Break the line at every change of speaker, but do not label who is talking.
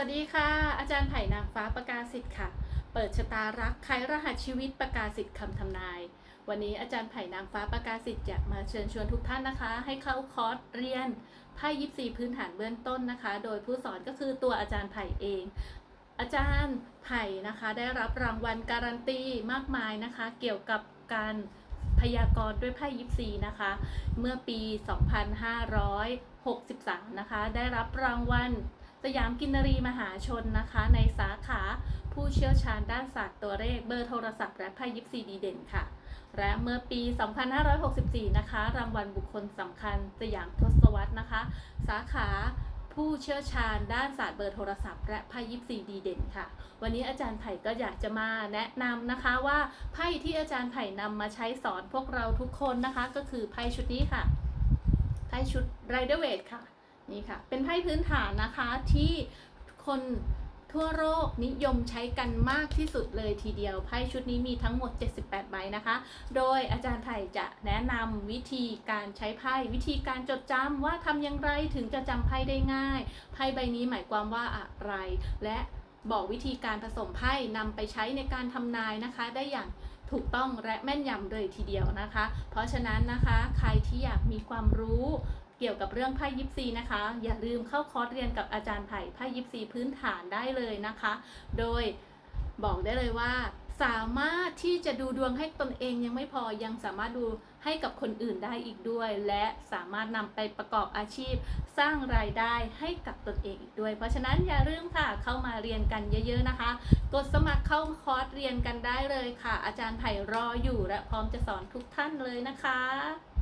สวัสดีค่ะ อาจารย์ไผ่นางฟ้าประกาศสิทธิ์ค่ะ เปิดชะตารักไขรหัสชีวิตประกาศสิทธิ์คำทำนาย วันนี้อาจารย์ไผ่นางฟ้าประกาศสิทธิ์อยากมาเชิญชวนทุกท่านนะคะ ให้เข้าคอร์สเรียนไพ่ยิปซีพื้นฐานเบื้องต้นนะคะ โดยผู้สอนก็คือตัวอาจารย์ไผ่เอง อาจารย์ไผ่นะคะได้รับรางวัลการันตีมากมายนะคะ เกี่ยวกับการพยากรณ์ด้วยไพ่ยิปซีนะคะ เมื่อปี 2563 นะคะ ได้รับรางวัล สยามกินรีมหาชนนะคะ ในสาขาผู้เชี่ยวชาญด้านศาสตร์ตัวเลขเบอร์โทรศัพท์และไพ่ยิปซีดีเด่นค่ะ และเมื่อปี 2564 นะคะ รางวัลบุคคลสำคัญสยามทศวรรษนะคะ สาขาผู้เชี่ยวชาญด้านศาสตร์เบอร์โทรศัพท์และไพ่ยิปซีดีเด่นค่ะ วันนี้อาจารย์ไผ่ก็อยากจะมาแนะนำนะคะว่าไพ่ที่อาจารย์ไผ่นำมาใช้สอนพวกเราทุกคนนะคะ ก็คือไพ่ชุดนี้ค่ะ ไพ่ชุดไรเดอร์เวทค่ะ นี่ค่ะ เป็นไพ่พื้นฐานนะคะที่คนทั่วโลกนิยมใช้กันมากที่สุดเลยทีเดียวไพ่ชุดนี้มีทั้งหมด 78 ใบนะคะ โดยอาจารย์ไผ่จะแนะนำวิธีการใช้ไพ่วิธีการจดจำว่าทำอย่างไรถึงจะจำไพ่ได้ง่าย ไพ่ใบนี้หมายความว่าอะไร และบอกวิธีการผสมไพ่นำไปใช้ในการทำนายนะคะ ได้อย่างถูกต้องและแม่นยำเลยทีเดียวนะคะ เพราะฉะนั้นนะคะ ใครที่อยากมีความรู้ เกี่ยวกับเรื่องไพ่ยิปซีนะคะ อย่าลืมเข้าคอร์สเรียนกับอาจารย์ไผ่ไพ่ยิปซีพื้นฐานได้เลยนะคะ โดยบอกได้เลยว่า สามารถที่จะดูดวงให้ตนเองยังไม่พอยังสามารถดูให้กับคนอื่นได้อีกด้วย และสามารถนำไปประกอบอาชีพ สร้างรายได้ให้กับตนเองอีกด้วย เพราะฉะนั้นอย่าลืมค่ะเข้ามาเรียนกันเยอะๆนะคะ กดสมัครเข้าคอร์สเรียนกันได้เลยค่ะ อาจารย์ไผ่รออยู่และพร้อมจะสอนทุกท่านเลยนะคะ